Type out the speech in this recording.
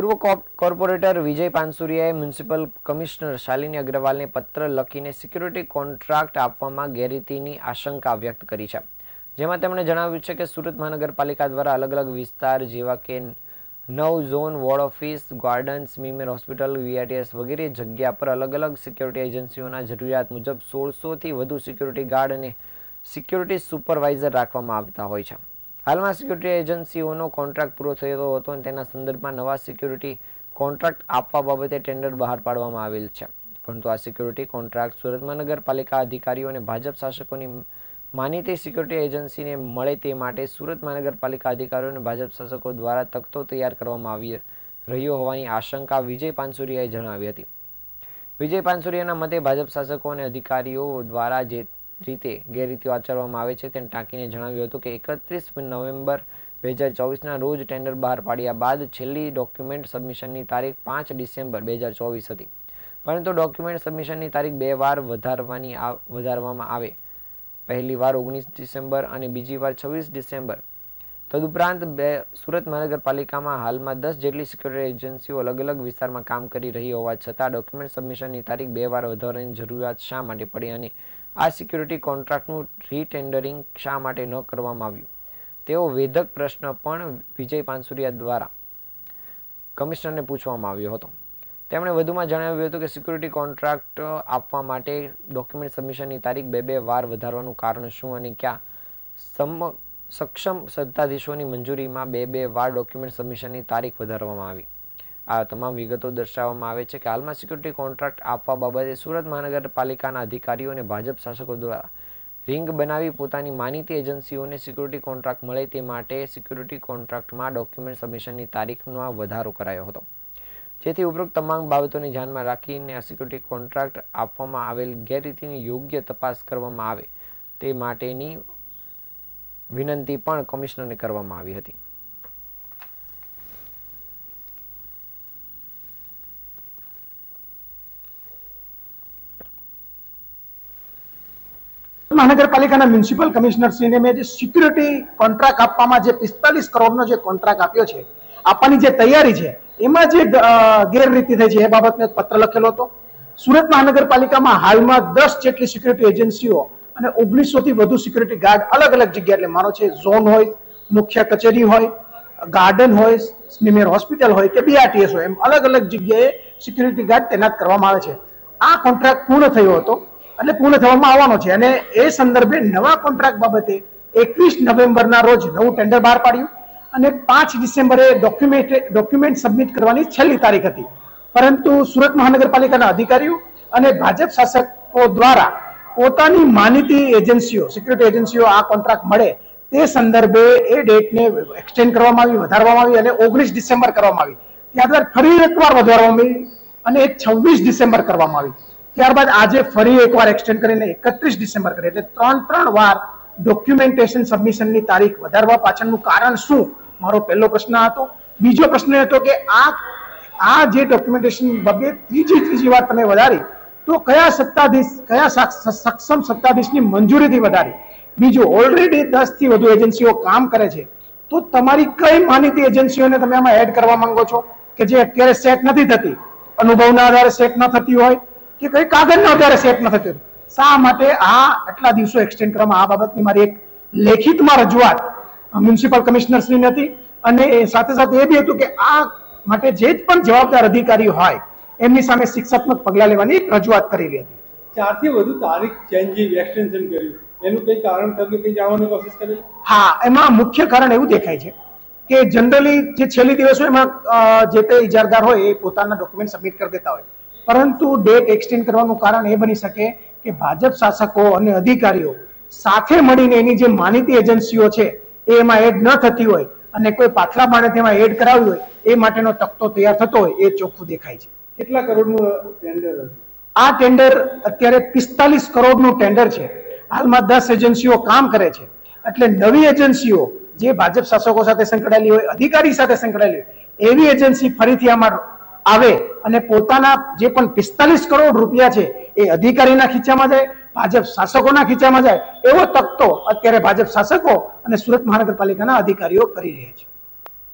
પૂર્વ કોર્પોરેટર વિજય પાનસુરિયાએ municipal commissioner Shalini અગ્રવાલને પત્ર લખીને સિક્યુરિટી કોન્ટ્રાક્ટ આપવામાં ગેરરીતિની આશંકા વ્યક્ત કરી છે. જેમાં તેમણે જણાવ્યું છે કે સુરત મહાનગરપાલિકા દ્વારા અલગ અલગ વિસ્તાર જેવા કે નવ zone, ward office garden Mimer hospital, VRTS વગેરે જગ્યા પર અલગ અલગ સિક્યુરિટી એજન્સીઓના જરૂરિયાત મુજબ સોળસોથી વધુ સિક્યુરિટી ગાર્ડ અને સિક્યુરિટી સુપરવાઇઝર રાખવામાં આવતા હોય છે. હાલમાં સિક્યુરિટી એજન્સીઓનો કોન્ટ્રાક્ટ પૂરો થયો હતો અને તેના સંદર્ભમાં નવા સિક્યુરિટી કોન્ટ્રાક્ટ આપવા બાબતે ટેન્ડર બહાર પાડવામાં આવેલ છે. પરંતુ આ સિક્યુરિટી કોન્ટ્રાક્ટ સુરત મહાનગરપાલિકા અધિકારીઓ અને ભાજપ શાસકોની માનીતી સિક્યુરિટી એજન્સીને મળે તે માટે સુરત મહાનગરપાલિકા અધિકારીઓ અને ભાજપ શાસકો દ્વારા તખતો તૈયાર કરવામાં આવી રહ્યો હોવાની આશંકા વિજય પાનસુરિયાએ જણાવી હતી. વિજય પાનસુરિયાના મતે ભાજપ શાસકો અને અધિકારીઓ દ્વારા જે રીતે ગેરરીતિઓ આચરવામાં આવે છે તેને ટાંકીને જણાવ્યું હતું કે એકત્રીસ નવેમ્બર બે હજાર ચોવીસના રોજ ટેન્ડર બહાર પાડ્યા બાદ છેલ્લી ડોક્યુમેન્ટ સબમિશનની તારીખ પાંચ ડિસેમ્બર બે હજાર ચોવીસ હતી. પરંતુ ડોક્યુમેન્ટ સબમિશનની તારીખ બે વાર વધારવાની વધારવામાં આવે. પહેલી વાર ઓગણીસ ડિસેમ્બર અને બીજી વાર છવ્વીસ ડિસેમ્બર. તદુપરાંત બે, સુરત મહાનગરપાલિકામાં હાલમાં દસ જેટલી સિક્યુરિટી એજન્સીઓ અલગ અલગ વિસ્તારમાં કામ કરી રહી હોવા છતાં ડોક્યુમેન્ટ સબમિશનની તારીખ બે વાર વધારવાની જરૂરિયાત શા માટે પડી અને આ સિક્યુરિટી કોન્ટ્રાક્ટનું રીટેન્ડરિંગ શા માટે ન કરવામાં આવ્યું? તેવો વેધક પ્રશ્ન પણ વિજય પાનસુરિયા દ્વારા કમિશનરને પૂછવામાં આવ્યો હતો. તેમણે વધુમાં જણાવ્યું હતું કે સિક્યુરિટી કોન્ટ્રાક્ટ આપવા માટે ડોક્યુમેન્ટ સબમિશનની તારીખ બે બે વાર વધારવાનું કારણ શું અને ક્યાં? સમ, સક્ષમ સત્તાધીશોની મંજૂરીમાં બે બે વાર ડોક્યુમેન્ટ સબમિશનની તારીખ વધારવામાં આવી. આ તમામ વિગતો દર્શાવવામાં આવે છે કે હાલમાં સિક્યુરિટી કોન્ટ્રાક્ટ આપવા બાબતે સુરત મહાનગરપાલિકાના અધિકારીઓ અને ભાજપ શાસકો દ્વારા રિંગ બનાવી પોતાની માનીતી એજન્સીઓને સિક્યુરિટી કોન્ટ્રાક્ટ મળે તે માટે સિક્યુરિટી કોન્ટ્રાક્ટમાં ડોક્યુમેન્ટ સબમિશનની તારીખમાં વધારો કરાયો હતો. જેથી ઉપરોક્ત તમામ બાબતોને ધ્યાનમાં રાખીને આ સિક્યુરિટી કોન્ટ્રાક્ટ આપવામાં આવેલ ગેરરીતિની યોગ્ય તપાસ કરવામાં આવે તે માટેની વિનંતી પણ કમિશનરને કરવામાં આવી હતી. મહાનગરપાલિકાના મ્યુનિસિપલ કમિશનરશ્રીને મેં જે સિક્યુરિટી કોન્ટ્રાક્ટ આપવામાં જે પિસ્તાલીસ કરોડનો જે કોન્ટ્રાક્ટ આપ્યો છે, આપવાની જે તૈયારી છે, એમાં જે ગેરરીતિ થઈ છે એ બાબતનો એક પત્ર લખેલો હતો. સુરત મહાનગરપાલિકામાં હાલમાં દસ જેટલી સિક્યુરિટી એજન્સીઓ અને ઓગણીસોથી વધુ સિક્યુરિટી ગાર્ડ અલગ અલગ જગ્યા એટલે માનો છે ઝોન હોય, મુખ્ય કચેરી હોય, ગાર્ડન હોય, સ્મીમેર હોસ્પિટલ હોય કે બીઆરટીએસ હોય એમ અલગ અલગ જગ્યાએ સિક્યુરિટી ગાર્ડ તૈનાત કરવામાં આવે છે. આ કોન્ટ્રાક્ટ પૂર્ણ થયો હતો. એટલે પૂર્ણ થવામાં આવવાનો છે. અને એ સંદર્ભે નવા કોન્ટ્રાક્ટ બાબતે એકવીસ નવેમ્બરના રોજ નવું ટેન્ડર બહાર પાડ્યું અને પાંચ ડિસેમ્બરે ડોક્યુમેન્ટ ડોક્યુમેન્ટ સબમિટ કરવાની છેલ્લી તારીખ હતી. પરંતુ સુરત મહાનગરપાલિકાના અધિકારીઓ અને ભાજપ શાસકો દ્વારા પોતાની માનીતી એજન્સીઓ સિક્યુરિટી એજન્સીઓ આ કોન્ટ્રાક્ટ મળે તે સંદર્ભે એ ડેટને એક્સટેન્ડ કરવામાં આવી, વધારવામાં આવી અને ઓગણીસ ડિસેમ્બર કરવામાં આવી. ત્યારબાદ ફરી એકવાર વધારવામાં આવી અને છવ્વીસ ડિસેમ્બર કરવામાં આવી. ત્યારબાદ આજે ફરી એકવાર એક્સટેન્ડ કરીને એકત્રીસ ડિસેમ્બર કરી. એટલે ત્રણ ત્રણ વાર ડોક્યુમેન્ટેશન સબમિશનની તારીખ વધારવા પાછળનું કારણ શું? મારો પહેલો પ્રશ્ન હતો. બીજો પ્રશ્ન હતો કે આ આ જે ડોક્યુમેન્ટેશન બબે ત્રીજી ત્રીજી વાર તમે વધારી, તો કયા સત્તાધીશ, કયા સક્ષમ સત્તાધીશની મંજૂરીથી વધારી? બીજું ઓલરેડી દસથી વધુ એજન્સીઓ કામ કરે છે. તો તમારી કઈ માનીતી એજન્સીઓને તમે આમાં એડ કરવા માંગો છો? કે જે અત્યારે સેટ નથી થતી. અનુભવના આધારે સેટ ન થતી હોય કે કઈ કાગળના અત્યારે સેટ ન થતી શા માટે આ આટલા દિવસો એક્સટેન્ડ કરવામાં આ બાબતની મારી એક લેખિતમાં રજૂઆત મ્યુનિસિપલ કમિશનર શ્રી હતી. અને એ સાથે સાથે એ બી હતું કે આ માટે જે પણ જવાબદાર અધિકારી હોય એમની સામે શિક્ષાત્મક પગલાં લેવાની રજૂઆત કરેલી હતી. ચારથી વધુ તારીખ ચેન્જિંગ એક્સટેન્શન કર્યું. એનું કઈ કારણ તમે કઈ જાણવાની કોશિશ કરી? હા એમાં મુખ્ય કારણ એવું દેખાય છે કે જનરલી જે છેલ્લી દિવસો એમાં જે તે ઇજારદાર હોય એ પોતાના ડોક્યુમેન્ટ સબમિટ કરી દેતા હોય. પરંતુ ડેટ એક્સટેન્ડ કરવાનું કારણ એ બની શકે કે ભાજપ શાસકો અને અધિકારીઓ સાથે મળીને એની જે માનીતી એજન્સીઓ છે એ એમાં એડ ન થતી હોય અને કોઈ પાછલા માણસ એમાં એડ કરાવ્યું હોય એ માટેનો તકતો તૈયાર થતો હોય એ ચોખ્ખું દેખાય છે. કેટલા કરોડનું ટેન્ડર આ ટેન્ડર અત્યારે પિસ્તાલીસ કરોડનું ટેન્ડર છે. હાલમાં દસ એજન્સીઓ કામ કરે છે. એટલે નવી એજન્સીઓ જે ભાજપ શાસકો સાથે સંકળાયેલી હોય અધિકારી સાથે સંકળાયેલી હોય એવી એજન્સી ફરીથી આમાં આવે અને પોતાના જે પણ પિસ્તાલીસ કરોડ રૂપિયા છે એ અધિકારીના ખીચામાં જાય, ભાજપ શાસકોના ખીચામાં જાય, એવો તકતો અત્યારે ભાજપ શાસકો અને સુરત મહાનગરપાલિકાના અધિકારીઓ કરી રહ્યા છે.